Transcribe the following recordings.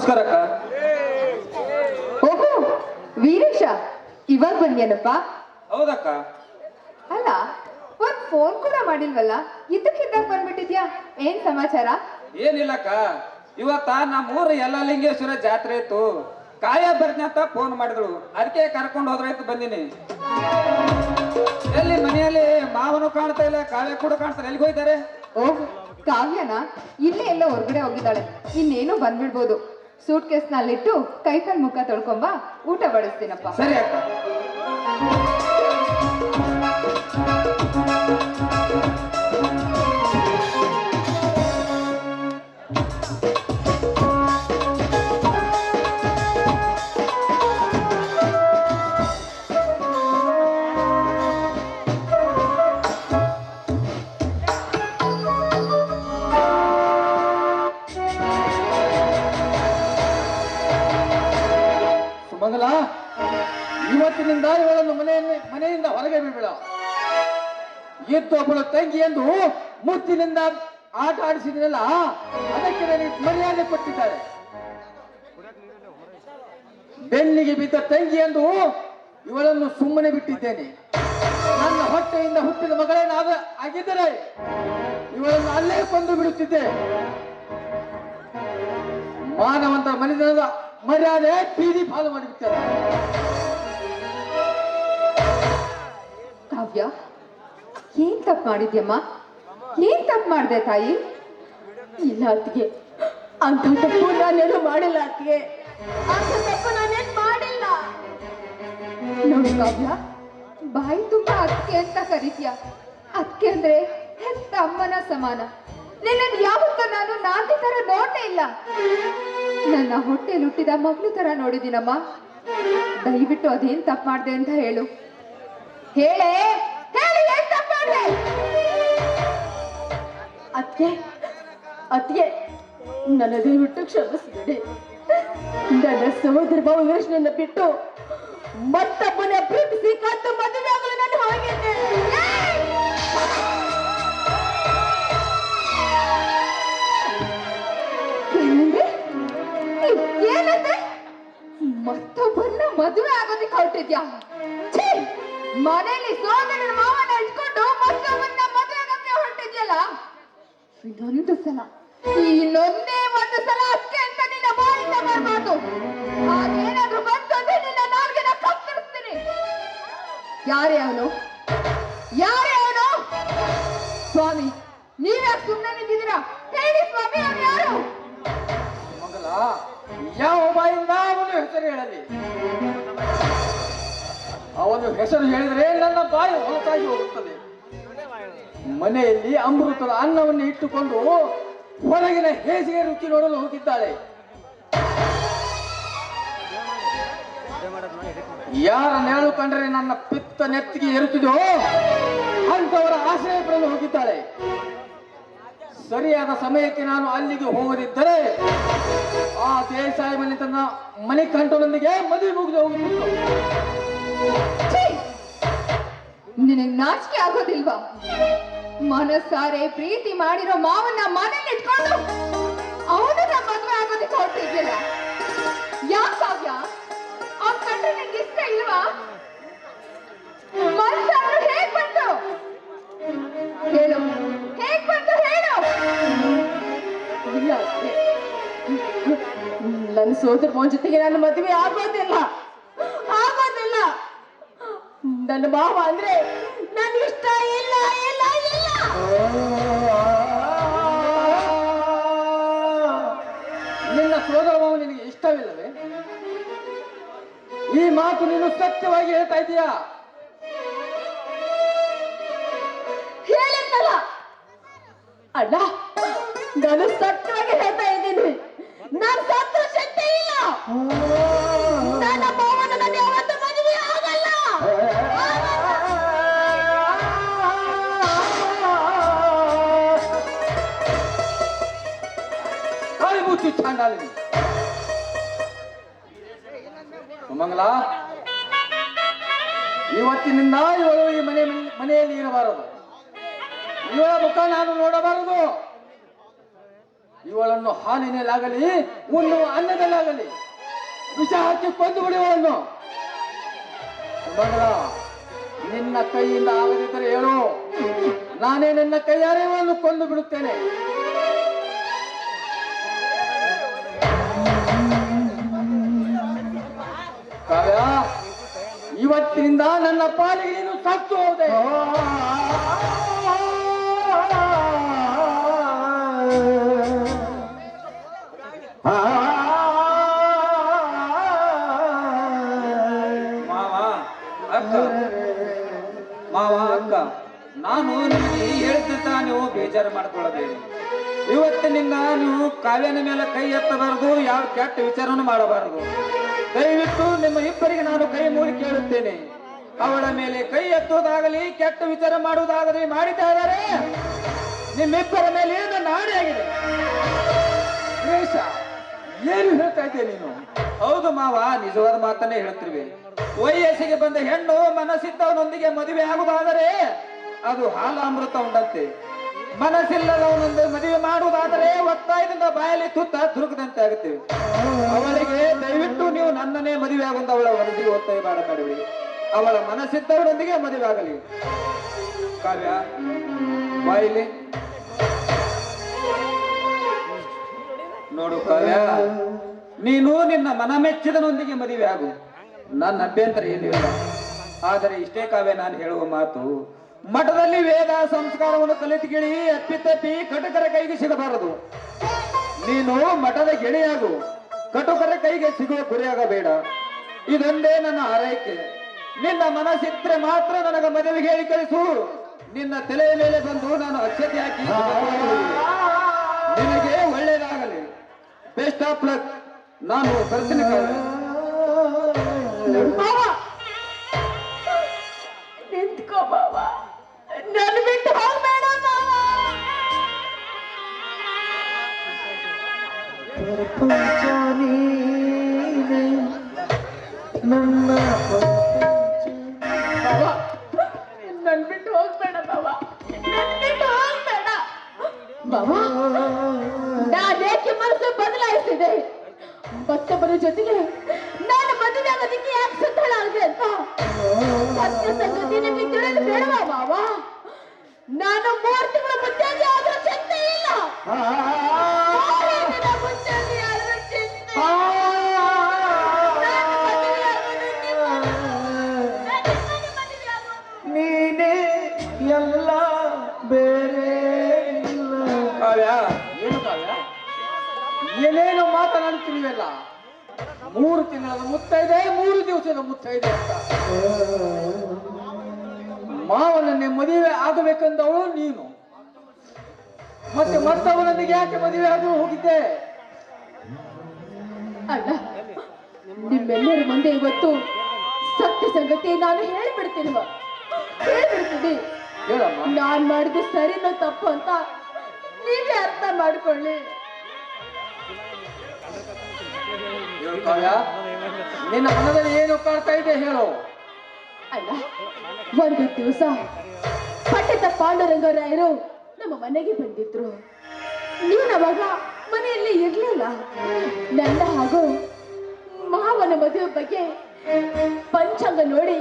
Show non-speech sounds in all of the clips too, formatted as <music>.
ನಮಸ್ಕಾರ ಅಕ್ಕ ಓಹೋ ವೀರೇಶ ಇವಾಗ ಬಂದ್ಯಾನಪ್ಪ? ಹೌದಕ್ಕ. ಅಲ್ಲ ಒಂದ್ ಫೋನ್ ಕೂಡ ಮಾಡಿಲ್ವಲ್ಲ? ಇದ್ದಕ್ಕಿದ್ದಾಗ ಬಂದ್ಬಿಟ್ಟಿದ್ಯಾ? ಏನ್ ಸಮಾಚಾರ? ಏನಿಲ್ಲಕ್ಕ. ಇವತ್ತ ನಮ್ಮೂರ ಯಲ್ಲಲಿಂಗೇಶ್ವರ ಜಾತ್ರೆ ಇತ್ತು. ಕಾಯ ಬರ್ನಿ ಅಂತ ಫೋನ್ ಮಾಡಿದಳು ಅದಕ್ಕೆ ಕರ್ಕೊಂಡು ಹೋದ್ರಾಯ್ತು ಬಂದಿನಿ. ಎಲ್ಲಿ ಮನೆಯಲ್ಲಿ ಮಾವನು ಕಾಣ್ತಾ ಇಲ್ಲ ಕಾವ್ಯ ಕೂಡ ಕಾಣ್ತಾರೆ ಎಲ್ಲಿಗೆ ಹೋಯ್ತಾರೆ? ಓಹ್ ಕಾವ್ಯನ ಇಲ್ಲೇ ಎಲ್ಲ ಹೊರಗಡೆ ಹೋಗಿದ್ದಾಳೆ. ಇನ್ನೇನು ಬಂದ್ಬಿಡ್ಬೋದು. ಸೂಟ್ ಕೇಸ್ನಲ್ಲಿಟ್ಟು ಕೈ ಕಾಲ್ ಮುಖ ತೊಳ್ಕೊಂಬ ಊಟ ಬಡಿಸ್ತೀನಪ್ಪ. ಸರಿ ಅಕ್ಕ. ಇದ್ದೊಬ್ಬಳು ತಂಗಿ ಎಂದು ಮುತ್ತಿನಿಂದ ಆಟ ಆಡಿಸಿದ್ರಲ್ಲ ಅದಕ್ಕೆ ನನಗೆ ಮರ್ಯಾದೆ ಕೊಟ್ಟಿದ್ದಾರೆ. ಬೆನ್ನಿಗೆ ಬಿದ್ದ ತಂಗಿ ಎಂದು ಇವಳನ್ನು ಸುಮ್ಮನೆ ಬಿಟ್ಟಿದ್ದೇನೆ. ನನ್ನ ಹೊಟ್ಟೆಯಿಂದ ಹುಟ್ಟಿದ ಮಗಳೇನಾದ ಆಗಿದ್ದರೆ ಇವಳನ್ನು ಅಲ್ಲೇ ಕೊಂದು ಬಿಡುತ್ತಿದ್ದೆ. ಮಾನವಂತ ಮನಿತನದ ಮರ್ಯಾದೆ ಬೀದಿ ಪಾಲು ಮಾಡಿಬಿಡ್ತಾರೆ ಕಾವ್ಯ ಏನ್ ತಪ್ಪು ಮಾಡಿದ್ಯಮ್ಮ? ಏನ್ ತಪ್ಪು ಮಾಡಿದೆ ತಾಯಿ? ಇಲ್ಲ ಅತ್ತಿಗೆ. ಅಂತ ತಪ್ಪು ನಾನೇನು ಮಾಡಿಲ್ಲ ಅತ್ತಿಗೆ. ಅಂತ ತಪ್ಪು ನಾನೇನು ಮಾಡಿಲ್ಲ. ನೋಡಿ ಕಾವ್ಯ ಬಾಯಿ ತುಂಬ ಅತ್ತಿಗೆ ಅಂತ ಕರಿತೀಯ. ಅಕ್ಕೆ ಅಂದ್ರೆ ಹೆತ್ತ ಅಮ್ಮನ ಸಮಾನ? ನಿನ್ನ ಯಾವತ್ತ ನಾನು ನಾಂದಿ ತರ ನೋಡೇ ಇಲ್ಲ. ನನ್ನ ಹೊಟ್ಟೆ ಹುಟ್ಟಿದ ಮಗ್ಳು ತರ ನೋಡಿದ್ದೀನಮ್ಮ. ದಯವಿಟ್ಟು ಅದೇನ್ ತಪ್ಪು ಮಾಡಿದೆ ಅಂತ ಹೇಳೇ. ಹೇಳಿ! ಅತ್ತಿಗೆ ಅತ್ತಿಗೆ ನನ್ನ ದಯವಿಟ್ಟು ಕ್ಷಮಿಸಿಬಿಡಿ. ನನ್ನ ಸಹೋದರ ಭಾವ ಯೋಚನೆಯನ್ನ ಬಿಟ್ಟು ಮತ್ತೊಬ್ಬನ ಪ್ರೀತಿಸಿ ಕತ್ತು ಮದುವೆ ಆಗಲು ನಾನು ಹೋಗಿದ್ದೆ. ಮತ್ತೊಬ್ಬನ್ನ ಮದುವೆ ಆಗೋದಕ್ಕೆ ಹೊರಟಿದ್ಯಾ? ಛೀ! ಮನೇಲಿ ಸೋದರನ ಮಾವನ ಇಟ್ಕೊಂಡು ಮತ್ತೊಬ್ಬನ್ನ ಮದುವೆ ಆಗೋಕೆ ಹೊರಟಿದ್ಯಲ್ಲ? ಇನ್ನೊಂದು ಸಲ, ಇನ್ನೊಂದೇ ಒಂದು ಸಲ ಅಷ್ಟೇ ಅಂತ ನಿನ್ನ ಬಾಯಿಂದ ಬರ್ಬಾರ್ದು ಹಾಗೇನಾದ್ರೂ ಬಂತು ಅಂದ್ರೆ ನಿನ್ನ ನಾಲ್ಗೆನ ಕತ್ತರಿಸ್ತೀನಿ. ಯಾರೇ ಅವನು? ಯಾರೇ ಅವನು? ಸ್ವಾಮಿ, ನೀವ್ಯಾಕೆ ಸುಮ್ಮನೆ ನಿಂತಿದ್ದೀರಾ? ಹೇಳಿ ಸ್ವಾಮಿ, ಅವನು ಯಾರು? ಯಾವ ಬಾಯಿಂದ ಅವನು ಹೆಸರು ಹೇಳಲಿ? ಅವನು ಹೆಸರು ಹೇಳಿದ್ರೆ ನನ್ನ ಬಾಯಿ ಹೊಲಸಾಗಿ ಹೋಗುತ್ತದೆ. ಮನೆಯಲ್ಲಿ ಅಮೃತದ ಅನ್ನವನ್ನು ಇಟ್ಟುಕೊಂಡು ಹೊರಗಿನ ಹೇಸಿಗೆ ರುಚಿ ನೋಡಲು ಹೋಗಿದ್ದಾಳೆ. ಯಾರ ನೆರಳು ಕಂಡರೆ ನನ್ನ ಪಿತ್ತ ನೆತ್ತಿಗೆ ಏರುತ್ತಿದೋ ಅಂತವರ ಆಶ್ರಯ ಪಡೆಯಲು ಹೋಗಿದ್ದಾಳೆ. ಸರಿಯಾದ ಸಮಯಕ್ಕೆ ನಾನು ಅಲ್ಲಿಗೆ ಹೋಗದಿದ್ದರೆ ಆ ದೇಸಾಯಿ ಮನೆ ತನ್ನ ಮನೆ ಕಂಠನೊಂದಿಗೆ ಮದುವೆ ಮುಗಿದು ಹೋಗುತ್ತಿತ್ತು. ನಿನಗೆ ನಾಚಿಕೆ ಆಗೋದಿಲ್ವಾ? ಮನಸ್ಸಾರೆ ಪ್ರೀತಿ ಮಾಡಿರೋ ಮಾವನ್ನ ಮನೇಲಿ ಇಟ್ಕೊಂಡು ಅವನು ನಮ್ಮ ಮದುವೆ ಆಗೋದಕ್ಕೆ ಹೊರಟಿದ್ದಿಲ್ಲ ಯಾಕೆ ಕಾವ್ಯ? ಅವ್ನ್ ಕಂಡ್ರೆ ನಿಂಗೆ ಇಷ್ಟ ಇಲ್ವಾ? ಮನ್ಸಾದ್ರೂ ಹೇಗ್ ಬಂತು? ಹೇಳು. ಹೇಗ್ ಬಂತು ಹೇಳು? ಇಲ್ಲ ನನ್ನ ಸೋದರ ಮೋನ್ ಜೊತೆಗೆ ನನ್ನ ಮದುವೆ ಆಗೋದಿಲ್ಲ. ಆಗೋದಿಲ್ಲ. ನನ್ನ ಮಾವ ಅಂದ್ರೆ ನಿನ್ನ ಸೋದರ ಮಾವ ನಿನಗೆ ಇಷ್ಟವಿಲ್ಲವೇ? ಈ ಮಾತು ನೀನು ಸತ್ಯವಾಗಿ ಹೇಳ್ತಾ ಇದೀಯಾ? ಅಣ್ಣ ನಾನು ಸತ್ಯವಾಗಿ ಹೇಳ್ತಾ ಇದ್ದೀನಿ. ನಾನು ಸತ್ಯ ಶಕ್ತಿ ಇಲ್ಲ ಚಾಂಡಾಲಿನಿ ಸುಮಂಗಲ ಇವತ್ತಿನಿಂದ ಇವಳು ಈ ಮನೆ ಮನೆಯಲ್ಲಿ ಇರಬಾರದು ಇವಳ ಮುಖ ನಾನು ನೋಡಬಾರದು ಇವಳನ್ನು ಹಾಲಿನಲ್ಲಾಗಲಿ ಒಂದು ಅನ್ನದಲ್ಲಾಗಲಿ ವಿಷ ಹಾಕಿ ಕೊಂದು ಬಿಡುವವನು ಸುಮಂಗಳ ನಿನ್ನ ಕೈಯಿಂದ ಆಗದಿದ್ದರೆ ಹೇಳು ನಾನೇ ನನ್ನ ಕೈಯಾರೆ ಕೊಂದು ಬಿಡುತ್ತೇನೆ ಇವತ್ತಿನಿಂದ ನನ್ನ ಪಾಲಿಗೆ ನೀನು ಸತ್ತು ಹೋದೆ ಮಾವ ಅಕ್ಕ ನಾನು ನಿಮಗೆ ಹೇಳ್ತಿದ್ದ ನೀವು ಬೇಜಾರು ಮಾಡ್ಕೊಳ್ಳಬೇಡಿ ಇವತ್ತಿನಿಂದ ನೀವು ಕಾವ್ಯನ ಮೇಲೆ ಕೈ ಎತ್ತಬಾರದು ಯಾವ ಕೆಟ್ಟ ವಿಚಾರನೂ ಮಾಡಬಾರದು ನಿಮ್ಮ ಇಬ್ಬರಿಗೆ ನಾನು ಕೈ ಮೂಡಿ ಕೇಳುತ್ತೇನೆ. ಅವಳ ಮೇಲೆ ಕೈ ಎತ್ತುವುದಾಗಲಿ, ಕೆಟ್ಟ ವಿಚಾರ ಮಾಡುವುದಾಗಲಿ ಮಾಡಿದ್ದಾರೆ ನಿಮ್ಮಿಬ್ಬರ ಮೇಲೆ ಏನು ನಾಡಿ ಆಗಿದೆ. ಏನು ಹೇಳ್ತಾ ಇದ್ದೆ ನೀನು? ಹೌದು ಮಾವ, ನಿಜವಾದ ಮಾತನ್ನೇ ಹೇಳ್ತಿರ್ವಿ. ವಯಸ್ಸಿಗೆ ಬಂದ ಹೆಣ್ಣು ಮನಸ್ಸಿದ್ದವನೊಂದಿಗೆ ಮದುವೆ ಆಗುವುದಾದರೆ ಅದು ಹಾಲ ಅಮೃತ ಉಂಡಂತೆ ಮನಸ್ಸಿಲ್ಲದವನೊಂದು ಮದುವೆ ಮಾಡುವುದಾದರೆ ಒತ್ತಾಯದಿಂದ ಬಾಯಲ್ಲಿ ತುತ್ತ ತುರುಕದಂತೆ ಆಗುತ್ತೆ ಅವಳಿಗೆ ದಯವಿಟ್ಟು ನೀವು ನನ್ನನ್ನೇ ಮದುವೆ ಆಗುವಂತ ಅವಳ ಮನಸ್ಸಿಗೆ ಒತ್ತಾಯ ಮಾಡಬೇಡಿ. ಅವಳ ಮನಸ್ಸಿದ್ದವರೊಂದಿಗೆ ಮದುವೆ ಆಗಲಿ. ಕಾವ್ಯ, ಬಾಯಿಲಿ. ನೋಡು ಕಾವ್ಯ, ನೀನು ನಿನ್ನ ಮನ ಮೆಚ್ಚಿದನೊಂದಿಗೆ ಮದುವೆ ಆಗು. ನನ್ನ ಅಭ್ಯಂತರ ಏನಿಲ್ಲ. ಆದರೆ ಇಷ್ಟೇ ಕಾವ್ಯ ನಾನು ಹೇಳುವ ಮಾತು ಮಠದಲ್ಲಿ ವೇದ ಸಂಸ್ಕಾರವನ್ನು ಕಲಿತುಗಿಳಿ, ಅಪ್ಪಿತಪ್ಪಿ ಕಟುಕರ ಕೈಗೆ ಸಿಗಬಾರದು. ನೀನು ಮಠದ ಗೆಳೆಯಾಗು, ಕಟುಕರ ಕೈಗೆ ಸಿಗುವ ಗುರಿಯಾಗಬೇಡ. ಇದೊಂದೇ ನನ್ನ ಆರೈಕೆ. ನಿನ್ನ ಮನಸ್ಸಿದ್ರೆ ಮಾತ್ರ ನನಗೆ ಮದುವೆಗೆ ಹೇಳಿ ಕಳಿಸು. ನಿನ್ನ ತಲೆಯ ಮೇಲೆ ಬಂದು ನಾನು ಅಕ್ಷತೆ ಹಾಕಿ ನಿನಗೆ ಒಳ್ಳೇದಾಗಲಿ ಬೆಸ್ಟ್ ಆಫ್ ಲಕ್ ನಾನು ಬರ್ತೀನಿ. ನನ್ ಬಿಟ್ಟು ಹೋಗ್ಬೇಡ ಮಾವ ನನ್ ಬಿಟ್ಟು ಹೋಗ್ಬೇಡ ಬಾವಾ. ನನ್ ಬಿಟ್ಟು ಹೋಗ್ಬೇಡ. ಮಾವ ನಾನೇಕೆ ಮನಸ್ಸು ಬದಲಾಯಿಸಿದೆ? ಮತ್ತೊಬ್ಬರ ಜೊತೆಗೆ ನಾನು ಮದುವೆ ಆಗೋದಕ್ಕೆ ಯಾಕೆ ಸಿದ್ಧಳಾಗಿದೆ ಅಂತ? ಸತ್ಯ ಸಂಗತಿ ನಿಮಗೆ ತಿಳಿದು ಬೇಡವಾ ನಾನು ಮೂರು ತಿಂಗಳ ಆದ್ರೂ ಚಿಂತೆ ಇಲ್ಲ. ನಾನು ಎಲ್ಲ ಬೇರೆ ಇಲ್ಲ. ಕಾವ್ಯ ಏನು ಕಾವ್ಯ? ಏನೇನು ಮಾತನಾಡುತ್ತಿರುವೆಲ್ಲ. ಮೂರು ತಿಂಗಳ ಮುತ್ತೈದೆ ಮೂರು ದಿವಸದ ಮುತ್ತೈದೆ ಅಂತ ಮಾವನನ್ನೇ ಮದುವೆ ಆಗಬೇಕೆಂದವಳು ನೀನು. ಮತ್ತೆ ಮತ್ತವನೊಂದಿಗೆ ಯಾಕೆ ಮದುವೆ ಆದರೂ ಹೋಗಿದ್ದೆ? ಅಣ್ಣ ನಿಮ್ಮೆಲ್ಲರ ಮುಂದೆ ಇವತ್ತು ಸತ್ಯ ಸಂಗತಿ ನಾನು ಹೇಳ್ಬಿಡ್ತೀನಿ. ಹೇಳಿಬಿಡ್ತೀನಿ ನಾನ್ ಮಾಡಿದ ಸರಿನ ತಪ್ಪು ಅಂತ ನೀವೇ ಅರ್ಥ ಮಾಡ್ಕೊಳ್ಳಿ. ನಿನ್ನ ಮನದಲ್ಲಿ ಏನು ಕಾಡ್ತಾ ಇದೆ ಹೇಳು. ಅಲ್ಲ ಒಂದು ದಿವಸ ಪಂಡಿತ ಪಾಂಡುರಂಗರಾಯರು ನಮ್ಮ ಮನೆಗೆ ಬಂದಿದ್ರು. ನೀನು ಅವಾಗ ಮನೆಯಲ್ಲಿ ಇರ್ಲಿಲ್ಲ. ನನ್ನ ಹಾಗೂ ಮಾವನ ಮದುವೆ ಬಗ್ಗೆ ಪಂಚಾಂಗ ನೋಡಿ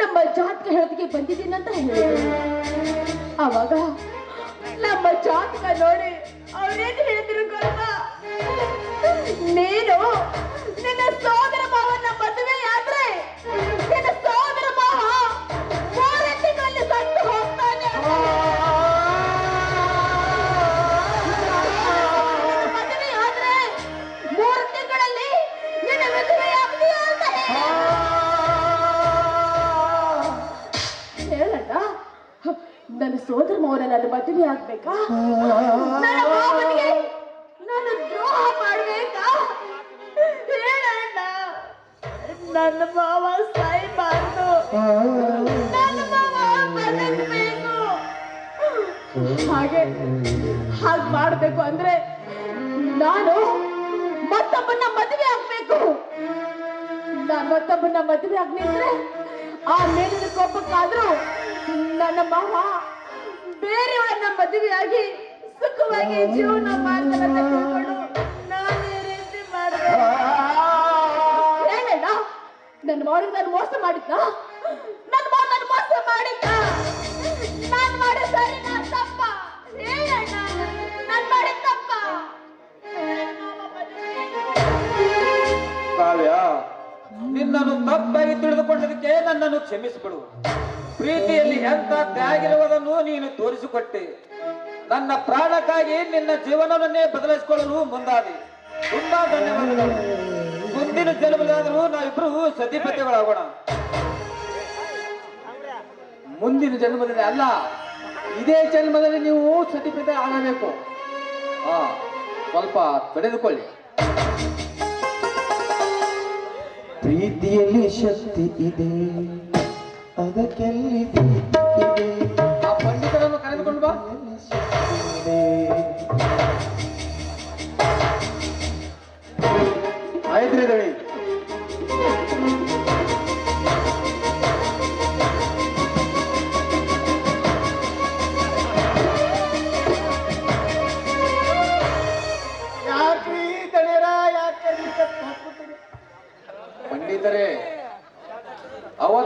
ನಮ್ಮ ಜಾತಕ ಹೇಳೋದಕ್ಕೆ ಬಂದಿದ್ದೀನಿ ಅಂತ ಹೇಳಿದ್ರು. ಅವಾಗ ನಮ್ಮ ಜಾತಕ ನೋಡಿ ಅವ್ರೇನು ಹೇಳಿದ್ರು ಗೊತ್ತಾ? ನೀನು ನಿನ್ನ ಸೋದರ ಮಾವನ ಮದುವೆ ಆಗ್ಬೇಕಾ? ನನ್ನ ಮಾವನಿಗೆ ನಾನು ದ್ರೋಹ ಮಾಡ್ಬೇಕಾ? ಹೇಳಣ್ಣ ನನ್ನ ಮಾವ ಸಾಯ್ಬಾರ್ದು ನನ್ನ ಮಾವ ಬದುಕ್ಬೇಕು. ಹಾಗೆ ಹಾಗೆ ಮಾಡ್ಬೇಕು ಅಂದ್ರೆ ನಾನು ಮತ್ತೊಬ್ಬನ ಮದುವೆ ಆಗ್ಬೇಕು. ನಾನು ಮತ್ತೊಬ್ಬನ ಮದುವೆ ಆಗ್ನಿದ್ರೆ ಆ ಮೇಲಿನ ಕೋಪಕ್ಕಾದ್ರೂ ನನ್ನ ಮಾವ ಬೇರೆಯವಳನ್ನ ಮದುವೆಯಾಗಿ ಸುಖವಾಗಿ ಜೀವನ ಮಾಡ್ತಾರೆ ನನ್ನ ಮಾಡಿ ನಾನು ಮೋಸ ಮಾಡಿದ್ದ ನನ್ನ ಮಾವ ನಾನು ಮೋಸ ಮಾಡಿದ್ದ ನಾನು ಮಾಡಿದ ಸರಿ ನಾನು ತಪ್ಪ. ಹೇಳಣ್ಣ ನಾನು ಮಾಡಿದ ತಪ್ಪ. ಕಾವ್ಯ ನಿನ್ನನ್ನು ತಪ್ಪಾಗಿ ತಿಳಿದುಕೊಂಡದಕ್ಕೆ ನನ್ನನ್ನು ಕ್ಷಮಿಸಿಬಿಡು. ಪ್ರೀತಿಯಲ್ಲಿ ಎಂತ ತ್ಯಾಗಿರುವುದನ್ನು ನೀನು ತೋರಿಸಿಕೊಟ್ಟೆ. ನನ್ನ ಪ್ರಾಣಕ್ಕಾಗಿ ನಿನ್ನ ಜೀವನವನ್ನೇ ಬದಲಿಸಿಕೊಳ್ಳಲು ಮುಂದಾದೆ. ತುಂಬಾ ಧನ್ಯವಾದಗಳು. ಮುಂದಿನ ಜನ್ಮದಾದರೂ ನಾವಿಬ್ರು ಸತಿಪತಿಗಳಾಗೋಣ. ಮುಂದಿನ ಜನ್ಮದಲ್ಲಿ ಅಲ್ಲ, ಇದೇ ಜನ್ಮದಲ್ಲಿ ನೀವು ಸತಿಪತಿ ಆಗಬೇಕು. ಹಾ, ಸ್ವಲ್ಪ ತಡೆದುಕೊಳ್ಳಿ. ಪ್ರೀತಿಯಲ್ಲಿ ಶಕ್ತಿ ಇದೆ. ಅದಕ್ಕೆಲ್ಲಿ ಪ್ರೀತಿ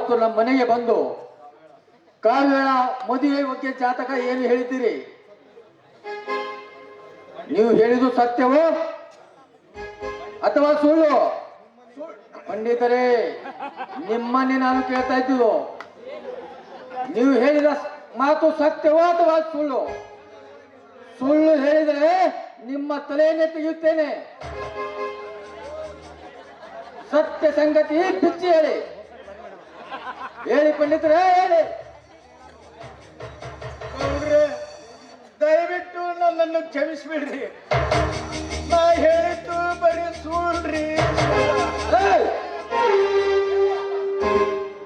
ಅವತ್ತು ನಮ್ಮ ಮನೆಗೆ ಬಂದು ಕಾವ್ಯಳ ಮದುವೆ ಬಗ್ಗೆ ಜಾತಕ ಏನು ಹೇಳಿದ್ದೀರಿ? ನೀವು ಹೇಳಿದು ಸತ್ಯವೋ ಅಥವಾ ಸುಳ್ಳು? ಪಂಡಿತರೇ, ನಿಮ್ಮನ್ನೇ ನಾನು ಕೇಳ್ತಾ ಇದ್ದು ನೀವು ಹೇಳಿದ ಮಾತು ಸತ್ಯವೋ ಅಥವಾ ಸುಳ್ಳು? ಸುಳ್ಳು ಹೇಳಿದರೆ ನಿಮ್ಮ ತಲೆಯನ್ನೇ ತೆಗೆಯುತ್ತೇನೆ. ಸತ್ಯ ಸಂಗತಿ ಬಿಚ್ಚಿ ಹೇಳಿ. ಹೇಳಿ ಪಂಡಿತರೇ ಹೇಳಿ. ದಯವಿಟ್ಟು ನನ್ನನ್ನು ಕ್ಷಮಿಸ್ಬಿಡ್ರಿ. ನಾ ಹೇಳಿದ್ದು ಬರೀ ಸುಳ್ರಿ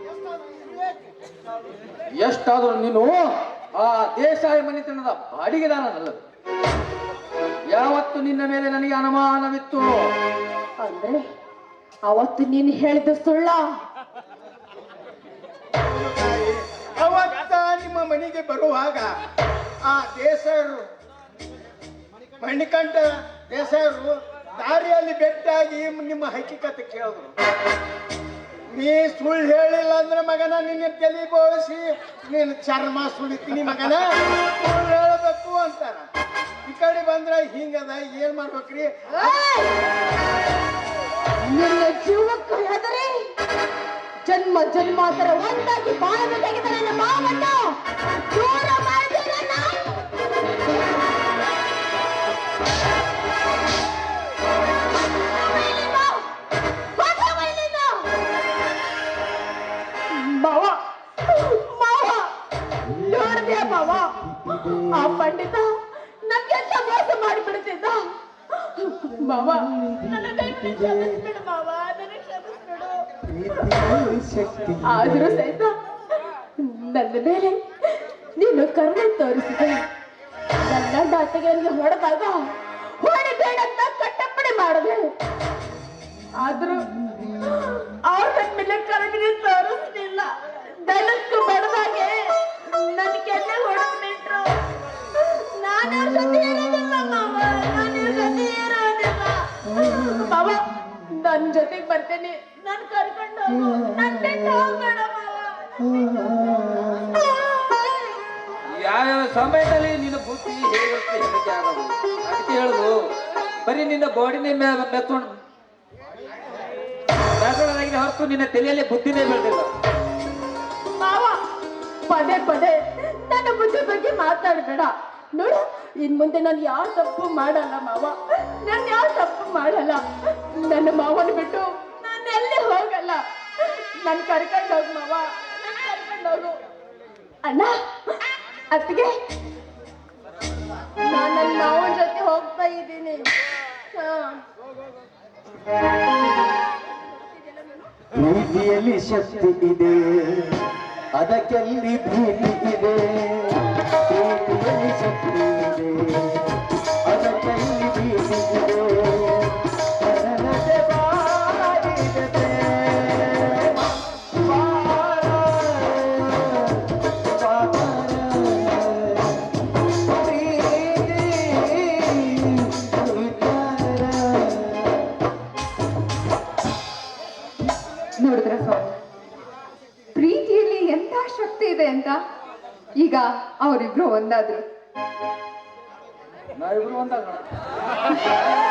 ಎಷ್ಟಾದ್ರೂ ಎಷ್ಟಾದರೂ ನೀನು ಆ ದೇಶಾಯ ಮನೆತನದ ಬಾಡಿಗೆದಾರನಲ್ಲ ಯಾವತ್ತು ನಿನ್ನ ಮೇಲೆ ನನಗೆ ಅನುಮಾನವಿತ್ತು? ಅಂದ್ರೆ ಅವತ್ತು ನೀನು ಹೇಳಿದ ಸುಳ್ಳ. ಅವತ್ತ ನಿಮ್ಮ ಮನೆಗೆ ಬರುವಾಗ ಆ ದೇಸರು, ಮಣಿಕಂಠ ದೇಸರು ದಾರಿಯಲ್ಲಿ ಬೆಟ್ಟಾಗಿ ನಿಮ್ಮ ಹಕ್ಕಿಕತೆ ಕೇಳಿದ್ರು. ನೀ ಸುಳ್ಳು ಹೇಳಿಲ್ಲ ಅಂದ್ರೆ ಮಗನ ನಿನ್ನ ತಲೆ ಬೋಳಿಸಿ, ನೀನು ಚರ್ಮ ಸುಳಿತೀನಿ ಮಗನ. ಸುಳ್ಳು ಹೇಳಬೇಕು ಅಂತಾರ. ಈ ಕಡೆ ಬಂದ್ರ ಹಿಂಗದ, ಏನ್ ಮಾಡ್ಬೇಕ್ರಿ? ನಿನ್ನ ಜೀವಕ್ಕೆ ಹೆದರಿ! ಜನ್ಮ ಜನ್ಮಾಂತರ ಒಂದಾಗಿ ಬಾಳಬೇಕಾಗಿದ್ದ ನನ್ನ ಮಾವನ್ನ ದೂರ ಮಾಡಿದ್ದೀರಣ್ಣ. ಇಲ್ಲಿಂದ, ಹೊರಟು ಬಾ ಇಲ್ಲಿಂದ. ಮಾವ. ಮಾವ. ನೋಡ್ದ್ಯಾ ಮಾವ? ಆ ಪಂಡಿತ ನಮ್ಗೆ ಮೋಸ ಮಾಡಿಬಿಡ್ತಿದ್ದ. ಮಾವ ನನ್ನ ಕೈ ಬಿಟ್ಟು ಶಕ್ತಿ ಆದರೂ ಸಹಿತ ನನ್ನ ಮೇಲೆ ನೀನು ಕರುಣೆ ತೋರಿಸಿದೆ. ನನ್ನ ದಾತಗೆರಿಗೆ ಹೊಡೆದಾಗ ಹೊಡಿಬೇಡ ಅಂತ ಕಟ್ಟಪ್ಪಣೆ ಮಾಡಿದೆ ಆದ್ರೂ ಅವ್ರ ನನ್ನ ಮೇಲೆ ನಿನ್ನ ಬಾಡಿನೇ ಮೆತ್ತೋಣ ಮೆತ್ತೊಳಗಾಗಿದೆ ಹೊರತು ನಿನ್ನ ತಲೆಯಲ್ಲಿ ಬುದ್ಧಿನೇ ಬೆಳೆದಿಲ್ಲ. ಮಾವ, ಪದೇ ಪದೇ ನನ್ನ ಬುದ್ಧಿ ಬಗ್ಗೆ ಮಾತಾಡಬೇಡ. ನೋಡು, ಇನ್ ಮುಂದೆ ನಾನು ಯಾವ ತಪ್ಪು ಮಾಡಲ್ಲ ಮಾವ. ನಾನು ಯಾವ ತಪ್ಪು ಮಾಡಲ್ಲ. ನನ್ನ ಮಾವನ ಬಿಟ್ಟು ನಾನು ಎಲ್ಲಿ ಹೋಗಲ್ಲ. ನನ್ ಕರ್ಕೊಂಡು ಹೋಗು ಮಾವ. ನಾನು ಕರ್ಕೊಂಡು ಅಣ್ಣ, ಅತ್ತಿಗೆ. ನಾನು ನನ್ನ ಮಾವನ ಜೊತೆ ಹೋಗ್ತಾ ಇದ್ದೀನಿ. ಪ್ರೀತಿಯಲ್ಲಿ ಶಕ್ತಿ ಇದೆ ಅದಕ್ಕೆಲ್ಲಿ ಭೀತಿ ಇದೆ? ಪ್ರೀತಿಯಲ್ಲಿ Yeah. <laughs>